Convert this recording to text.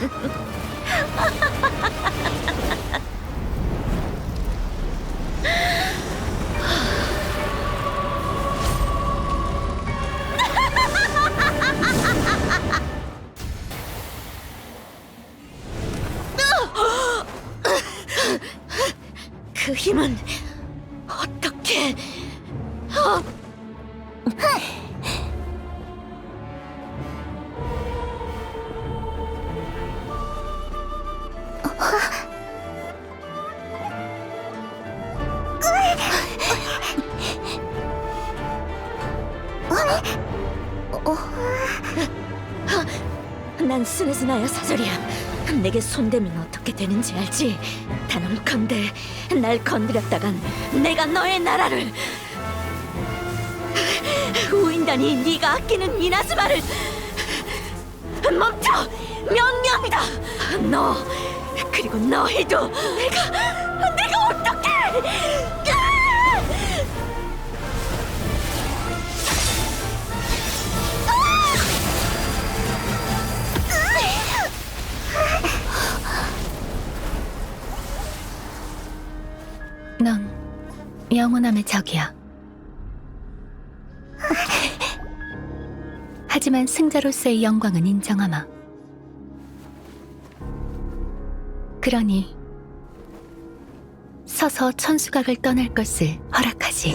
그 힘은 어떻게? 난 스네즈나야 사절이야. 내게 손대면 어떻게 되는지 알지? 단언컨대 날 건드렸다간 내가 너의 나라를 우인단이 네가 아끼는 이나즈마를 멈춰! 명령이다! 너 그리고 너희도 내가 내가 어떻게 넌 영원함의 적이야. 하지만 승자로서의 영광은 인정하마. 그러니 서서 천수각을 떠날 것을 허락하지.